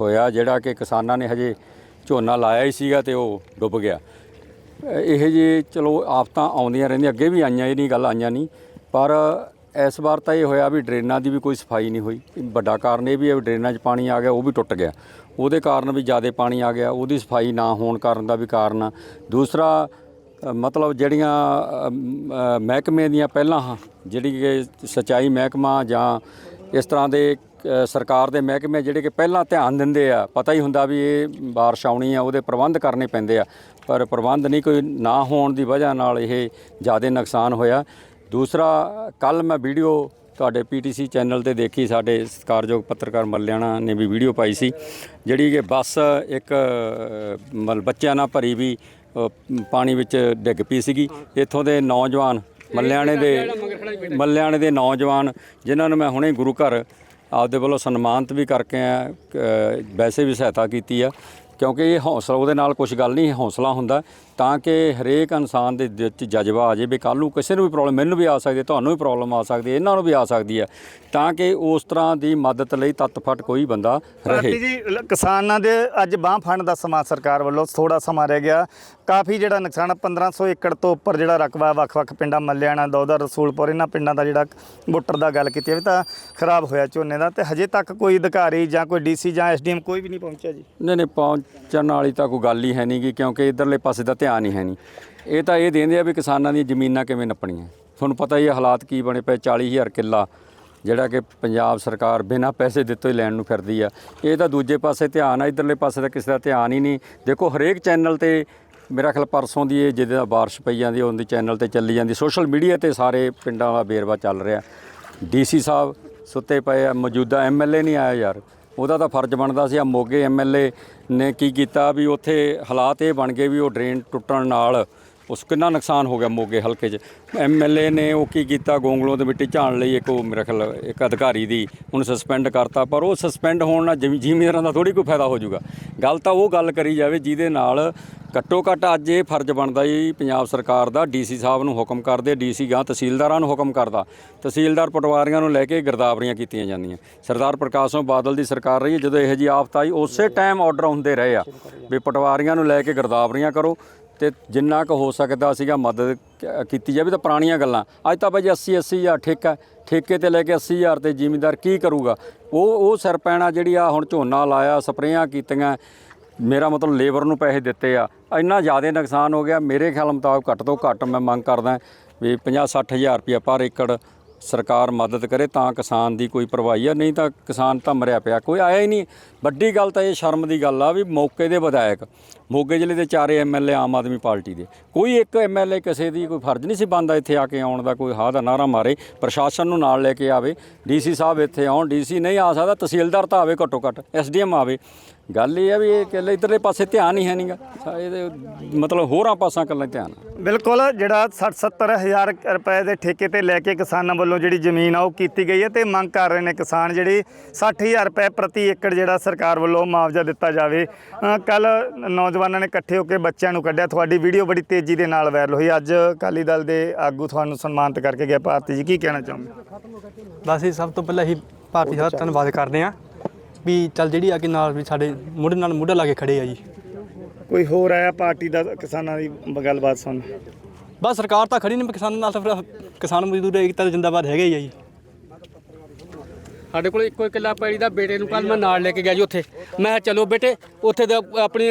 ਹੋਇਆ, ਜਿਹੜਾ ਕਿ ਕਿਸਾਨਾਂ ਨੇ ਹਜੇ ਝੋਨਾ ਲਾਇਆ ਹੀ ਸੀਗਾ ਤੇ ਉਹ ਡੁੱਬ ਗਿਆ। ਇਹ ਜੀ ਚਲੋ ਆਫਤਾਂ ਆਉਂਦੀਆਂ ਰਹਿੰਦੀਆਂ, ਅੱਗੇ ਵੀ ਆਈਆਂ, ਇਹ ਨਹੀਂ ਗੱਲ ਆਈਆਂ ਨਹੀਂ, ਪਰ ਇਸ ਵਾਰ ਤਾਂ ਇਹ ਹੋਇਆ ਵੀ ਡਰੇਨਾਂ ਦੀ ਵੀ ਕੋਈ ਸਫ਼ਾਈ ਨਹੀਂ ਹੋਈ। ਵੱਡਾ ਕਾਰਨ ਇਹ ਵੀ ਹੈ ਵੀ ਡਰੇਨਾਂ 'ਚ ਪਾਣੀ ਆ ਗਿਆ, ਉਹ ਵੀ ਟੁੱਟ ਗਿਆ। ਉਹਦੇ ਕਾਰਨ ਵੀ ਜ਼ਿਆਦਾ ਪਾਣੀ ਆ ਗਿਆ, ਉਹਦੀ ਸਫ਼ਾਈ ਨਾ ਹੋਣ ਕਾਰਨ ਦਾ ਵੀ ਕਾਰਨ ਆ। ਦੂਸਰਾ ਮਤਲਬ ਜਿਹੜੀਆਂ ਮਹਿਕਮੇ ਦੀਆਂ ਪਹਿਲਾਂ ਹਾਂ, ਜਿਹੜੀ ਕਿ ਸਿੰਚਾਈ ਮਹਿਕਮਾ ਜਾਂ ਇਸ ਤਰ੍ਹਾਂ ਦੇ ਸਰਕਾਰ ਦੇ ਮਹਿਕਮੇ ਜਿਹੜੇ ਕਿ ਪਹਿਲਾਂ ਧਿਆਨ ਦਿੰਦੇ ਆ ਪਤਾ ਹੀ ਹੁੰਦਾ ਵੀ ਇਹ ਬਾਰਿਸ਼ ਆਉਣੀ ਆ ਉਹਦੇ ਪ੍ਰਬੰਧ ਕਰਨੇ ਪੈਂਦੇ ਆ। ਪਰ ਪ੍ਰਬੰਧ ਨਹੀਂ ਕੋਈ ਨਾ ਹੋਣ ਦੀ ਵਜ੍ਹਾ ਨਾਲ ਇਹ ਜ਼ਿਆਦਾ ਨੁਕਸਾਨ ਹੋਇਆ। ਦੂਸਰਾ ਕੱਲ ਮੈਂ ਵੀਡੀਓ ਤੁਹਾਡੇ ਪੀਟੀਸੀ ਚੈਨਲ ਤੇ ਦੇਖੀ ਸਾਡੇ ਸਤਿਕਾਰਯੋਗ ਪੱਤਰਕਾਰ ਮੱਲਿਆਣਾ ਨੇ ਵੀ ਵੀਡੀਓ ਪਾਈ ਸੀ ਜਿਹੜੀ ਕਿ ਬੱਸ ਇੱਕ ਅ, ਬੱਚਿਆਂ ਨਾਲ ਭਰੀ ਵੀ ਪਾਣੀ ਵਿੱਚ ਡਿੱਗ ਪਈ ਸੀਗੀ। ਇੱਥੋਂ ਦੇ ਨੌਜਵਾਨ, ਮੱਲਿਆਣੇ ਦੇ ਮੱਲਿਆਣੇ ਦੇ ਨੌਜਵਾਨ, ਜਿਨ੍ਹਾਂ ਨੂੰ ਮੈਂ ਹੁਣੇ ਗੁਰੂ ਘਰ ਆਪਦੇ ਵੱਲੋਂ ਸਨਮਾਨਿਤ ਵੀ ਕਰਕੇ ਆ ਵੈਸੇ ਵੀ ਸਹਾਇਤਾ ਕੀਤੀ ਆ। ਕਿਉਂਕਿ ਇਹ ਹੌਸਲਾ, ਉਹਦੇ ਨਾਲ ਕੁਝ ਗੱਲ ਨਹੀਂ, ਹੌਸਲਾ ਹੁੰਦਾ। ਤਾਂ ਕਿ ਹਰੇਕ ਇਨਸਾਨ ਦੇ ਦਿਲ 'ਚ ਜਜ਼ਬਾ ਆ ਜੇ ਵੀ ਕੱਲ ਨੂੰ ਕਿਸੇ ਨੂੰ ਵੀ ਪ੍ਰੋਬਲਮ ਮੈਨੂੰ ਵੀ ਆ ਸਕਦੀ ਹੈ ਤੁਹਾਨੂੰ ਵੀ ਪ੍ਰੋਬਲਮ ਆ ਸਕਦੀ ਹੈ ਇਹਨਾਂ ਨੂੰ ਵੀ ਆ ਸਕਦੀ ਹੈ ਤਾਂ ਕਿ ਉਸ ਤਰ੍ਹਾਂ ਦੀ ਮਦਦ ਲਈ ਤਤਫਟ ਕੋਈ ਬੰਦਾ ਰਹੇ। ਜੀ ਕਿਸਾਨਾਂ ਦੇ ਅੱਜ ਬਾਂਹ ਫੜਨ ਦਾ ਸਮਾਂ ਸਰਕਾਰ ਵੱਲੋਂ ਥੋੜਾ ਸਮਾਂ ਰਹਿ ਗਿਆ। ਕਾਫੀ ਜਿਹੜਾ ਨੁਕਸਾਨ ਆ, 1500 ਏਕੜ ਤੋਂ ਉੱਪਰ ਜਿਹੜਾ ਰਕਬਾ ਵੱਖ-ਵੱਖ ਪਿੰਡਾਂ ਮੱਲਿਆਣਾ ਦੋਦਰ ਰਸੂਲਪੁਰ ਇਹਨਾਂ ਪਿੰਡਾਂ ਦਾ ਜਿਹੜਾ ਬੁੱਟਰ ਦਾ ਗੱਲ ਕੀਤੀ ਜਾਵੇ ਤਾਂ ਖਰਾਬ ਹੋਇਆ ਝੋਨੇ ਦਾ ਤੇ ਹਜੇ ਤੱਕ ਕੋਈ ਅਧਿਕਾਰੀ ਜਾਂ ਕੋਈ ਡੀਸੀ ਜਾਂ ਐਸਡੀਐਮ ਕੋਈ ਵੀ ਨਹੀਂ ਪਹੁੰਚਿਆ ਜੀ। ਨਹੀਂ ਨਹੀਂ ਪਹੁੰਚਣ ਵਾਲੀ ਤਾਂ ਕੋਈ ਗੱਲ ਹੀ ਹੈ ਨਹੀਂ ਗੀ ਕਿਉਂਕਿ ਇਧਰਲੇ ਪਾਸੇ ਦਾ ਧਿਆਨ ਹੀ ਹੈ ਨਹੀਂ। ਇਹ ਤਾਂ ਇਹ ਦੇਂਦੇ ਆ ਵੀ ਕਿਸਾਨਾਂ ਦੀਆਂ ਜ਼ਮੀਨਾਂ ਕਿਵੇਂ ਨੱਪਣੀਆਂ। ਤੁਹਾਨੂੰ ਪਤਾ ਹੀ ਹੈ ਹਾਲਾਤ ਕੀ ਬਣੇ ਪਏ 40000 ਕਿੱਲਾ ਜਿਹੜਾ ਕਿ ਪੰਜਾਬ ਸਰਕਾਰ ਬਿਨਾਂ ਪੈਸੇ ਦਿੱਤੇ ਹੀ ਲੈਣ ਨੂੰ ਫਿਰਦੀ ਆ। ਇਹ ਤਾਂ ਦੂਜੇ ਪਾਸੇ ਧਿਆਨ ਆ, ਇਧਰਲੇ ਪਾਸੇ ਤਾਂ ਕਿਸੇ ਦਾ ਧਿਆਨ ਹੀ ਨਹੀਂ। ਦੇਖੋ, ਹਰੇਕ ਚੈਨਲ ਤੇ ਮੇਰਾ ਖਿਆਲ ਪਰਸੋਂ ਦੀ ਇਹ ਜਿਹਦੇ ਦਾ ਬਾਰਿਸ਼ ਪਈ ਜਾਂਦੀ, ਉਹਦੇ ਚੈਨਲ ਤੇ ਚੱਲੀ ਜਾਂਦੀ। ਸੋਸ਼ਲ ਮੀਡੀਆ ਤੇ ਸਾਰੇ ਪਿੰਡਾਂ ਦਾ ਬੇਰਵਾ ਚੱਲ ਰਿਹਾ। ਡੀਸੀ ਸਾਹਿਬ ਸੁੱਤੇ ਪਏ ਆ, ਮੌਜੂਦਾ ਐਮਐਲਏ ਨਹੀਂ ਆਇਆ ਯਾਰ। ਉਹਦਾ ਤਾਂ ਫਰਜ਼ ਬਣਦਾ ਸੀ ਆ ਮੋਗੇ ਐਮਐਲਏ ਨੇ ਕੀ ਕੀਤਾ ਵੀ ਉੱਥੇ ਹਾਲਾਤ ਇਹ ਬਣ ਗਏ ਵੀ ਉਹ ਡਰੇਨ ਟੁੱਟਣ ਨਾਲ ਉਸ ਕਿੰਨਾ ਨੁਕਸਾਨ ਹੋ ਗਿਆ ਮੋਗੇ ਹਲਕੇ 'ਚ? ਐਮਐਲਏ ਨੇ ਉਹ ਕੀ ਕੀਤਾ? ਗੋਂਗਲੋਂ ਦੇ ਮਿੱਟੀ ਝਾਣ ਲਈ ਇੱਕ ਉਹ ਮੇਰੇ ਖਿਆਲ ਇੱਕ ਅਧਿਕਾਰੀ ਦੀ ਹੁਣ ਸਸਪੈਂਡ ਕਰਤਾ। ਪਰ ਉਹ ਸਸਪੈਂਡ ਹੋਣ ਨਾਲ ਜ਼ਮੀ- ਜ਼ਿਮੀਂਦਾਰਾਂ ਦਾ ਥੋੜੀ ਕੋਈ ਫਾਇਦਾ ਹੋ ਜਾਊਗਾ। ਗੱਲ ਤਾਂ ਉਹ ਗੱਲ ਕਰੀ ਜਾਵੇ ਜਿਹਦੇ ਨਾਲ ਘੱਟੋ ਘੱਟ ਅੱਜ ਇਹ ਫਰਜ਼ ਬਣਦਾ ਜੀ ਪੰਜਾਬ ਸਰਕਾਰ ਦਾ ਡੀਸੀ ਸਾਹਿਬ ਨੂੰ ਹੁਕਮ ਕਰਦੇ ਡੀਸੀ ਗਾਂ ਤਹਿਸੀਲਦਾਰਾਂ ਨੂੰ ਹੁਕਮ ਕਰਦਾ। ਤਹਿਸੀਲਦਾਰ ਪਟਵਾਰੀਆਂ ਨੂੰ ਲੈ ਕੇ ਗਿਰਦਾਵਰੀਆਂ ਕੀਤੀਆਂ ਜਾਂਦੀਆਂ। ਸਰਦਾਰ ਪ੍ਰਕਾਸ਼ ਸਿੰਘ ਬਾਦਲ ਦੀ ਸਰਕਾਰ ਰਹੀ ਹੈ, ਜਦੋਂ ਇਹੋ ਜੀ ਆਫਤ ਆਈ, ਉਸੇ ਟਾਈਮ ਆਰਡਰ ਹੁੰਦੇ ਰਹੇ ਆ ਵੀ ਪਟਵਾਰੀਆਂ ਨੂੰ ਲੈ ਕੇ ਗਿਰਦਾਵਰੀਆਂ ਕਰੋ। ਤੇ ਜਿੰਨਾ ਕੁ ਹੋ ਸਕਦਾ ਸੀਗਾ ਮਦਦ ਕ- ਕੀਤੀ ਜਾਵੇ ਤਾਂ ਪੁਰਾਣੀਆਂ ਗੱਲਾਂ। ਅੱਜ ਤਾਂ ਭਾਜੀ 80 80 ਹਜ਼ਾਰ ਠੇਕਾ ਠੇਕੇ ਤੇ ਲੈ ਕੇ 80 ਹਜ਼ਾਰ ਤੇ ਜ਼ਿਮੀਂਦਾਰ ਕੀ ਕਰੂਗਾ? ਉਹ ਉਹ ਸਿਰ ਪੈਣਾ ਜਿਹੜੀ ਆ ਹੁਣ ਝੋਨਾ ਲਾਇਆ, ਸਪਰੇਆਂ ਕੀਤੀਆਂ, ਮੇਰਾ ਮਤਲਬ ਲੇਬਰ ਨੂੰ ਪੈਸੇ ਦਿੱਤੇ ਆ। ਇੰਨਾ ਜ਼ਿਆਦਾ ਨੁਕਸਾਨ ਹੋ ਗਿਆ। ਮੇਰੇ ਖਿਆਲ ਮੁਤਾਬਕ ਘੱਟ ਤੋਂ ਘੱਟ ਮੈਂ ਮੰਗ ਕਰਦਾ ਵੀ 50 60 ਹਜ਼ਾਰ ਰੁਪਇਆ ਪਰ ਏਕੜ ਸਰਕਾਰ ਮਦਦ ਕਰੇ ਤਾਂ ਕਿਸਾਨ ਦੀ ਕੋਈ ਪਰਵਾਹੀ ਆ, ਨਹੀਂ ਤਾਂ ਕਿਸਾਨ ਤਾਂ ਮਰਿਆ ਪਿਆ, ਕੋਈ ਆਇਆ ਹੀ ਨਹੀਂ। ਵੱਡੀ ਗੱਲ ਤਾਂ ਇਹ ਸ਼ਰਮ ਦੀ ਗੱਲ ਆ ਵੀ ਮੌਕੇ ਦੇ ਵਿਧਾਇਕ, ਮੋਗੇ ਜ਼ਿਲ੍ਹੇ ਦੇ ਚਾਰੇ ਐਮਐਲਏ ਆਮ ਆਦਮੀ ਪਾਰਟੀ ਦੇ, ਕੋਈ ਇੱਕ ਐਮਐਲਏ ਕਿਸੇ ਦੀ ਕੋਈ ਫਰਜ਼ ਨਹੀਂ ਸੀ ਬੰਦਾ ਇੱਥੇ ਆ ਕੇ ਆਉਣ ਦਾ, ਕੋਈ ਹਾਂ ਦਾ ਨਾਰਾ ਮਾਰੇ, ਪ੍ਰਸ਼ਾਸਨ ਨੂੰ ਨਾਲ ਲੈ ਕੇ ਆਵੇ। ਡੀਸੀ ਸਾਹਿਬ ਇੱਥੇ ਆਉਣ ਡੀਸੀ ਨਹੀਂ ਆ ਸਕਦਾ, ਤਹਿਸੀਲਦਾਰ ਤਾਂ ਆਵੇ ਘੱਟੋ ਘੱਟ ਐਸਡੀਐਮ ਆਵੇ। ਗੱਲ ਇਹ ਆ ਵੀ ਇਹ ਇਕੱਲੇ ਇੱਧਰਲੇ ਪਾਸੇ ਧਿਆਨ ਹੀ ਹੈ ਨਹੀਂਗਾ ਇਹਦੇ ਮਤਲਬ ਹੋਰਾਂ ਪਾਸਾਂ ਇਕੱਲਾ ਧਿਆਨ ਆ। ਬਿਲਕੁਲ ਜਿਹੜਾ 60 70 ਹਜ਼ਾਰ ਰੁਪਏ ਦੇ ਠੇਕੇ ਤੇ ਲੈ ਕੇ ਕਿਸਾਨਾਂ ਵੱਲੋਂ ਜਿਹੜੀ ਜ਼ਮੀਨ ਆ ਉਹ ਕੀਤੀ ਗਈ ਹੈ ਤੇ ਮੰਗ ਕਰ ਰਹੇ ਨੇ ਕਿਸਾਨ ਜਿਹੜੀ 60 ਹਜ਼ਾਰ ਰੁਪਏ ਪ੍ਰਤੀ ਏਕੜ ਜਿਹੜਾ ਸਰਕਾਰ ਵੱਲੋਂ ਮੁਆਵਜ਼ਾ ਦਿੱਤਾ ਜਾਵੇ। ਕੱਲ ਨੌਜਵਾਨਾਂ ਨੇ ਇਕੱਠੇ ਹੋ ਕੇ ਬੱਚਿਆਂ ਨੂੰ ਕੱਢਿਆ। ਤੁਹਾਡੀ ਵੀਡੀਓ ਬੜੀ ਤੇਜ਼ੀ ਦੇ ਨਾਲ ਵਾਇਰਲ ਹੋਈ। ਅੱਜ ਅਕਾਲੀ ਦਲ ਦੇ ਆਗੂ ਤੁਹਾਨੂੰ ਸਨਮਾਨਿਤ ਕਰਕੇ ਗਿਆ ਭਾਰਤੀ ਜੀ ਕੀ ਕਹਿਣਾ ਚਾਹੁੰਦੇ ਬਸ ਇਹ ਸਭ ਤੋਂ ਪਹਿਲਾਂ ਹੀ ਭਾਰਤੀ ਦਾ ਧੰਨਵਾਦ ਕਰਦੇ ਆ ਵੀ ਚੱਲ ਜਿਹੜੀ ਆ ਕੇ ਨਾਲ ਵੀ ਸਾਡੇ ਮੁੱਢ ਨਾਲ ਮੁੱਢ ਲਾ ਕੇ ਖੜੇ ਆ ਜੀ। ਕੋਈ ਹੋਰ ਆਇਆ ਪਾਰਟੀ ਦਾ ਕਿਸਾਨਾਂ ਦੀ ਗੱਲਬਾਤ ਸੁਣ ਬਸ ਸਰਕਾਰ ਤਾਂ ਖੜੀ ਨਹੀਂ ਕਿਸਾਨਾਂ ਨਾਲ ਤਾਂ ਫਿਰ ਕਿਸਾਨ ਮਜ਼ਦੂਰ ਏਕਤਾ ਜਿੰਦਾਬਾਦ ਹੈਗੇ ਹੀ ਆ ਜੀ। ਸਾਡੇ ਕੋਲ ਇੱਕੋ ਇੱਕ ਕਿੱਲਾ ਪੈੜੀ ਦਾ ਬੇਟੇ ਨੂੰ ਕੱਲ ਮੈਂ ਨਾਲ ਲੈ ਕੇ ਗਿਆ ਜੀ ਉੱਥੇ। ਮੈਂ ਕਿਹਾ ਚਲੋ ਬੇਟੇ ਉੱਥੇ ਦਾ ਆਪਣੀ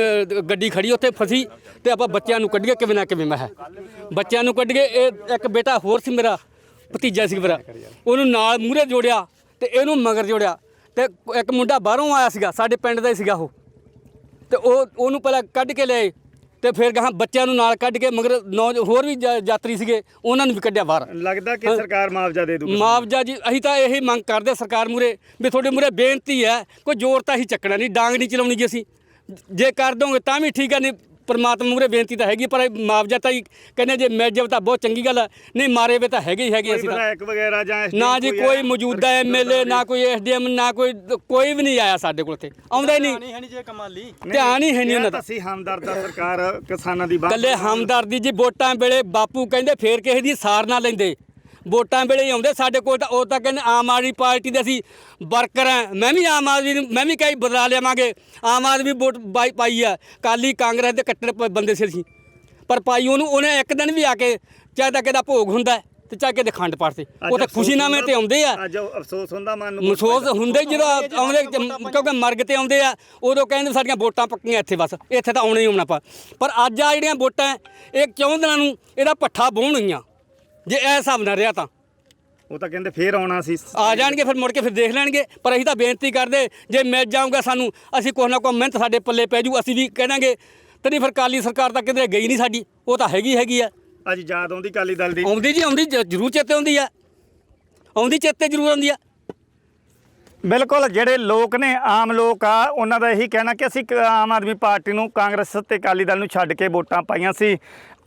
ਗੱਡੀ ਖੜੀ ਉੱਥੇ ਫਸੀ ਤੇ ਆਪਾਂ ਬੱਚਿਆਂ ਨੂੰ ਕੱਢੀਏ ਕਿਵੇਂ ਨਾ ਕਿਵੇਂ ਮੈਂ ਕਿਹਾ। ਬੱਚਿਆਂ ਨੂੰ ਕੱਢੀਏ ਇਹ ਇੱਕ ਬੇਟਾ ਹੋਰ ਸੀ ਮੇਰਾ ਭਤੀਜਾ ਸੀ ਮੇਰਾ। ਉਹਨੂੰ ਨਾਲ ਮੂਹਰੇ ਜੋੜਿਆ ਤੇ ਇਹਨੂੰ ਮਗਰ ਜੋੜਿਆ। ਤੇ ਇੱਕ ਮੁੰਡਾ ਬਾਹਰੋਂ ਆਇਆ ਸੀਗਾ ਸਾਡੇ ਪਿੰਡ ਦਾ ਹੀ ਸੀਗਾ ਉਹ। ਤੇ ਉਹ ਉਹਨੂੰ ਪਹਿਲਾਂ ਕੱਢ ਕੇ ਲਿਆਏ ਤੇ ਫਿਰ ਗਾਹਾਂ ਬੱਚਿਆਂ ਨੂੰ ਨਾਲ ਕੱਢ ਕੇ ਮਗਰ ਨੌ ਹੋਰ ਵੀ ਯਾਤਰੀ ਸੀਗੇ ਉਹਨਾਂ ਨੂੰ ਵੀ ਕੱਢਿਆ ਬਾਹਰ। ਲੱਗਦਾ ਕਿ ਸਰਕਾਰ ਮੁਆਵਜ਼ਾ ਦੇ ਦੂਗੀ। ਮੁਆਵਜ਼ਾ ਜੀ ਅਸੀਂ ਤਾਂ ਇਹੀ ਮੰਗ ਕਰਦੇ ਸਰਕਾਰ ਮੂਰੇ ਵੀ ਤੁਹਾਡੇ ਮੂਰੇ ਬੇਨਤੀ ਹੈ ਕੋਈ ਜ਼ੋਰ ਤਾਂ ਹੀ ਚੱਕਣਾ ਨਹੀਂ ਡਾਂਗ ਨਹੀਂ ਚਲਾਉਣੀ ਜੀ ਅਸੀਂ। ਜੇ ਕਰ ਦੋਗੇ ਤਾਂ ਵੀ ਠੀਕ ਹੈ ਨਹੀਂ ਪਰਮਾਤਮਾ ਮੂਰੇ ਬੇਨਤੀ ਤਾਂ ਹੈਗੀ ਪਰ ਇਹ ਮੁਆਵਜ਼ਾ ਤਾਂ ਹੀ ਕਹਿੰਦੇ ਜੇ ਮਿਲ ਜਾਵੇ ਤਾਂ ਬਹੁਤ ਚੰਗੀ ਗੱਲ ਹੈ ਨਹੀਂ ਮਾਰੇ ਵੇ ਤਾਂ ਹੈਗੇ ਹੀ ਹੈਗੇ ਕੋਈ ਅਸੀਂ ਤਾਂ। ਵਿਧਾਇਕ ਵਗੈਰਾ ਜਾਂ SDM ਨਾ ਜੀ ਕੋਈ ਆਇਆ? ਮੌਜੂਦਾ ਐਮਐਲਏ ਨਾ ਕੋਈ ਐਸਡੀਐਮ ਨਾ ਕੋਈ ਕੋਈ ਵੀ ਨਹੀਂ ਆਇਆ ਸਾਡੇ ਕੋਲ ਤੇ ਆਉਂਦਾ ਹੀ ਨਹੀਂ। ਹੈ ਨਹੀਂ ਜੇ ਕਮਾਲੀ ਧਿਆਨ ਹੀ ਹੈ ਨਹੀਂ ਉਹਨਾਂ ਦਾ। ਤਾਂ ਸੀ ਹਮਦਰਦ ਦਾ ਸਰਕਾਰ ਕਿਸਾਨਾਂ ਦੀ ਬਾਤ ਕੱਲੇ ਹਮਦਰਦੀ ਜੀ ਵੋਟਾਂ ਵੇਲੇ ਬਾਪੂ ਕਹਿੰਦੇ ਫੇਰ ਕਿਸੇ ਦੀ ਸਾਰ ਨਾ ਲੈਂਦੇ। ਵੋਟਾਂ ਵੇਲੇ ਹੀ ਆਉਂਦੇ ਸਾਡੇ ਕੋਲ ਤਾਂ ਉਹ ਤਾਂ ਕਹਿੰਦੇ ਆਮ ਆਦਮੀ ਪਾਰਟੀ ਦੇ ਅਸੀਂ ਵਰਕਰ ਆ ਮੈਂ ਵੀ ਆਮ ਆਦਮੀ ਨੂੰ ਮੈਂ ਵੀ ਕਈ ਬਦਲਾ ਲਿਆਵਾਂਗੇ। ਆਮ ਆਦਮੀ ਵੋਟ ਪਾਈ- ਪਾਈ ਆ। ਕਾਲੀ ਕਾਂਗਰਸ ਦੇ ਕੱਟੜ ਪ- ਬੰਦੇ ਸੀ ਅਸੀਂ। ਪਰ ਪਾਈ ਉਹਨੂੰ ਉਹਨੇ ਇੱਕ ਦਿਨ ਵੀ ਆ ਕੇ ਚਾਹੇ ਤਾਂ ਕਿਹਦਾ ਭੋਗ ਹੁੰਦਾ ਹੈ, ਤੇ ਚਾਹੇ ਕਿਤੇ ਖੰਡ ਪਾੜਦੇ ਉਹ ਤਾਂ ਖੁਸ਼ੀ ਨਾਮੇ ਤੇ ਆਉਂਦੇ ਆ। ਅੱਜ ਅਫਸੋਸ ਹੁੰਦਾ ਮਨ ਨੂੰ। ਮਹਿਸੂਸ ਹੁੰਦੇ ਹੀ ਜਦੋਂ ਆਉਂਦੇ ਕਿਉਂਕਿ ਮਰਗ ਤੇ ਆਉਂਦੇ ਆ ਉਦੋਂ ਕਹਿੰਦੇ ਸਾਡੀਆਂ ਵੋਟਾਂ ਪੱਕੀਆਂ ਇੱਥੇ ਬਸ ਇੱਥੇ ਤਾਂ ਆਉਣਾ ਹੀ ਆਉਣਾ ਪਾ ਪਰ ਅੱਜ ਆ ਜਿਹੜੀਆਂ ਵੋਟਾਂ ਹੈ, ਇਹ ਕਿਉਂ ਦਿਨਾਂ ਨੂੰ ਇਹਦਾ ਪੱਠਾ ਬੋਣ ਹੋਈਆਂ? ਜੇ ਇਹ ਹਿਸਾਬ ਨਾਲ ਰਿਹਾ ਤਾਂ। ਉਹ ਤਾਂ ਕਹਿੰਦੇ ਫੇਰ ਆਉਣਾ ਸੀ। ਆ ਜਾਣਗੇ ਫਿਰ ਮੁੜ ਕੇ ਫਿਰ ਦੇਖ ਲੈਣਗੇ। ਪਰ ਅਸੀਂ ਤਾਂ ਬੇਨਤੀ ਕਰਦੇ ਜੇ ਮਿਲ ਜਾਊਗਾ ਸਾਨੂੰ ਅਸੀਂ ਕੁਛ ਨਾ ਕੁਛ ਮਿਹਨਤ ਸਾਡੇ ਪੱਲੇ ਪੈ ਜੂ ਅਸੀਂ ਵੀ ਕਹਿਣਾਂਗੇ ਤੇਰੀ ਫਿਰ ਕਾਲੀ ਸਰਕਾਰ ਤਾਂ ਕਿਧਰੇ ਗਈ ਨਹੀਂ ਸਾਡੀ ਉਹ ਤਾਂ ਹੈਗੀ ਹੈਗੀ ਆ। ਅੱਜ ਯਾਦ ਆਉਂਦੀ ਕਾਲੀ ਦਲ ਦੀ। ਆਉਂਦੀ ਜੀ ਆਉਂਦੀ ਜ- ਜ਼ਰੂਰ ਚੇਤੇ ਆਉਂਦੀ ਆ। ਆਉਂਦੀ ਚੇਤੇ ਜ਼ਰੂਰ ਆਉਂਦੀ ਆ। ਬਿਲਕੁਲ ਜਿਹੜੇ ਲੋਕ ਨੇ ਆਮ ਲੋਕ ਆ ਉਹਨਾਂ ਦਾ ਇਹੀ ਕਹਿਣਾ ਕਿ ਅਸੀਂ ਕ- ਆਮ ਆਦਮੀ ਪਾਰਟੀ ਨੂੰ ਕਾਂਗਰਸ ਤੇ ਅਕਾਲੀ ਦਲ ਨੂੰ ਛੱਡ ਕੇ ਵੋਟਾਂ ਪਾਈਆਂ ਸੀ।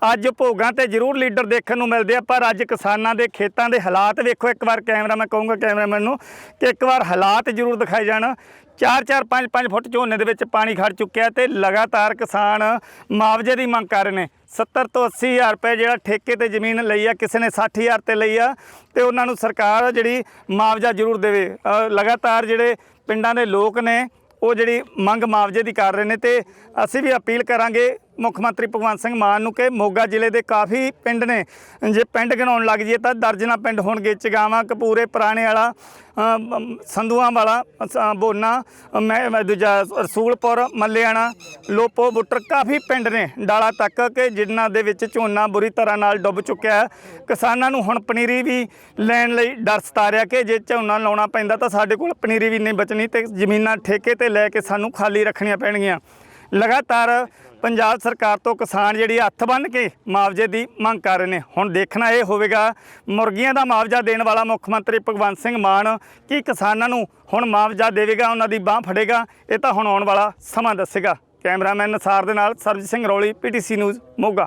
ਅੱਜ ਭੋਗਾਂ ਤੇ ਜ਼ਰੂਰ ਲੀਡਰ ਦੇਖਣ ਨੂੰ ਮਿਲਦੇ ਆ, ਪਰ ਅੱਜ ਕਿਸਾਨਾਂ ਦੇ ਖੇਤਾਂ ਦੇ ਹਾਲਾਤ ਵੇਖੋ। ਇੱਕ ਵਾਰ ਕੈਮਰਾ ਮੈਂ ਕਹੂੰਗਾ, ਕੈਮਰਾਮੈਨ ਨੂੰ, ਕਿ ਇੱਕ ਵਾਰ ਹਾਲਾਤ ਜ਼ਰੂਰ ਦਿਖਾਏ ਜਾਣ। 4-4 5-5 ਫੁੱਟ ਝੋਨੇ ਦੇ ਵਿੱਚ ਪਾਣੀ ਖੜ ਚੁੱਕਿਆ ਤੇ ਲਗਾਤਾਰ ਕਿਸਾਨ ਮੁਆਵਜ਼ੇ ਦੀ ਮੰਗ ਕਰ ਰਹੇ ਨੇ। 70 ਤੋਂ 80 ਹਜ਼ਾਰ ਰੁਪਏ ਜਿਹੜਾ ਠੇਕੇ ਤੇ ਜ਼ਮੀਨ ਲਈ ਆ, ਕਿਸੇ ਨੇ 60 ਹਜ਼ਾਰ ਤੇ ਲਈ ਆ, ਤੇ ਉਹਨਾਂ ਨੂੰ ਸਰਕਾਰ ਜਿਹੜੀ ਮੁਆਵਜ਼ਾ ਜ਼ਰੂਰ ਦੇਵੇ। ਲਗਾਤਾਰ ਜਿਹੜੇ ਪਿੰਡਾਂ ਦੇ ਲੋਕ ਨੇ, ਉਹ ਜਿਹੜੀ ਮੰਗ ਮੁਆਵਜ਼ੇ ਦੀ ਕਰ ਰਹੇ ਨੇ ਤੇ ਅਸੀਂ ਵੀ ਅਪੀਲ ਕਰਾਂਗੇ ਮੁੱਖ ਮੰਤਰੀ ਭਗਵੰਤ ਸਿੰਘ ਮਾਨ ਨੂੰ ਕਿ ਮੋਗਾ ਜ਼ਿਲ੍ਹੇ ਦੇ ਕਾਫੀ ਪਿੰਡ ਨੇ। ਜੇ ਪਿੰਡ ਗਿਣਾਉਣ ਲੱਗ ਜਾਈਏ ਤਾਂ ਦਰਜਨਾਂ ਪਿੰਡ ਹੋਣਗੇ। ਚਗਾਵਾਂ, ਕਪੂਰੇ, ਪੁਰਾਣੇ ਵਾਲਾ ਸੰਧੂਆਂ ਵਾਲਾ ਬੋਨਾ ਮੈਂ ਮੈਂ ਦੂਜਾ ਰਸੂਲਪੁਰ, ਮੱਲਿਆਣਾ, ਲੋਪੋ, ਬੁੱਟਰ ਕਾਫੀ ਪਿੰਡ ਨੇ। ਡਾਲਾ ਤੱਕ ਕਿ ਜਿਨ੍ਹਾਂ ਦੇ ਵਿੱਚ ਝੋਨਾ ਬੁਰੀ ਤਰ੍ਹਾਂ ਨਾਲ ਡੁੱਬ ਚੁੱਕਿਆ ਹੈ। ਕਿਸਾਨਾਂ ਨੂੰ ਹੁਣ ਪਨੀਰੀ ਵੀ ਲੈਣ ਲਈ ਡਰ ਸਤਾ ਰਿਹਾ ਕਿ ਜੇ ਝੋਨਾ ਲਾਉਣਾ ਪੈਂਦਾ ਤਾਂ ਸਾਡੇ ਕੋਲ ਪਨੀਰੀ ਵੀ ਨਹੀਂ ਬਚਣੀ ਤੇ ਜ਼ਮੀਨਾਂ ਠੇਕੇ ਤੇ ਲੈ ਕੇ ਸਾਨੂੰ ਖਾਲੀ ਰੱਖਣੀਆਂ ਪੈਣਗੀਆਂ। ਲਗਾਤਾਰ ਪੰਜਾਬ ਸਰਕਾਰ ਤੋਂ ਕਿਸਾਨ ਜਿਹੜੀ ਹੱਥ ਬੰਨ੍ਹ ਕੇ ਮੁਆਵਜ਼ੇ ਦੀ ਮੰਗ ਕਰ ਰਹੇ ਨੇ। ਹੁਣ ਦੇਖਣਾ ਇਹ ਹੋਵੇਗਾ, ਮੁਰਗੀਆਂ ਦਾ ਮੁਆਵਜ਼ਾ ਦੇਣ ਵਾਲਾ ਮੁੱਖ ਮੰਤਰੀ ਭਗਵੰਤ ਸਿੰਘ ਮਾਨ ਕੀ ਕਿਸਾਨਾਂ ਨੂੰ ਹੁਣ ਮੁਆਵਜ਼ਾ ਦੇਵੇਗਾ, ਉਹਨਾਂ ਦੀ ਬਾਹ ਫੜੇਗਾ? ਇਹ ਤਾਂ ਹੁਣ ਆਉਣ ਵਾਲਾ ਸਮਾਂ ਦੱਸੇਗਾ। ਕੈਮਰਾਮੈਨ ਨਸਾਰ ਦੇ ਨਾਲ ਸਰਬਜੀਤ ਸਿੰਘ ਰੌਲੀ ਪੀਟੀਸੀ ਨਿਊਜ਼, ਮੋਗਾ।